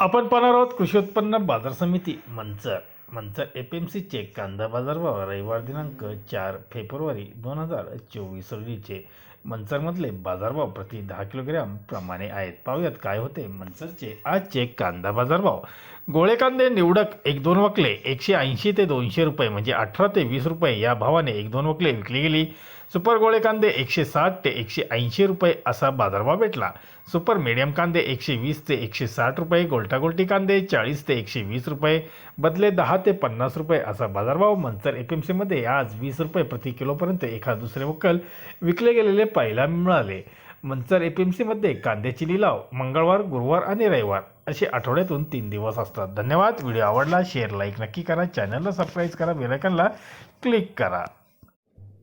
आपण पाहणार आहोत कृषी उत्पन्न बाजार समिती मंचर मंचर एफ एम सीचे कांदा बाजारभाव रविवार दिनांक चार फेब्रुवारी दोन हजार चोवीस रोजीचे. मंचरमधले बाजारभाव प्रति दहा किलोग्रॅम प्रमाणे आहेत. पाहूयात काय होते मंचरचे आजचे कांदा बाजारभाव गोळे कांदे निवडक एक दोन वकले एकशे ऐंशी ते दोनशे रुपये म्हणजे अठरा ते वीस रुपये या भावाने एक दोन वकले विकली गेली. सुपर गोळे कांदे एकशे साठ ते एकशे ऐंशी रुपये असा बाजारभाव भेटला. सुपर मीडियम कांदे एकशे वीस ते एकशे साठ रुपये गोलटागोलटी कांदे चाळीस ते एकशे वीस रुपये बदले दहा ते पन्नास रुपये असा बाजारभाव मंचर एफ एम सीमध्ये आज वीस रुपये प्रति किलोपर्यंत एका दुसरे वक्कल विकले गेलेले पाहायला मिळाले. मंचर एफ एम सीमध्ये कांद्याची लिलाव मंगळवार गुरुवार आणि रविवार असे आठवड्यातून तीन दिवस असतात. धन्यवाद. व्हिडिओ आवडला शेअर लाईक नक्की करा. चॅनलला सबस्क्राईब करा. बेलायकनला क्लिक करा.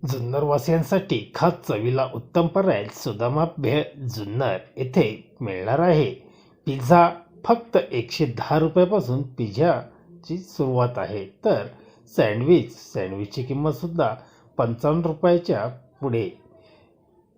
जुन्नरवासियांसाठी खास चवीला उत्तम पर्याय सुदामा भेळ जुन्नर येथे मिळणार आहे. पिझ्झा फक्त एकशे दहा रुपयापासून पिझ्झाची सुरुवात आहे. तर सँडविच सँडविचची किंमतसुद्धा पंचावन्न रुपयाच्या पुढे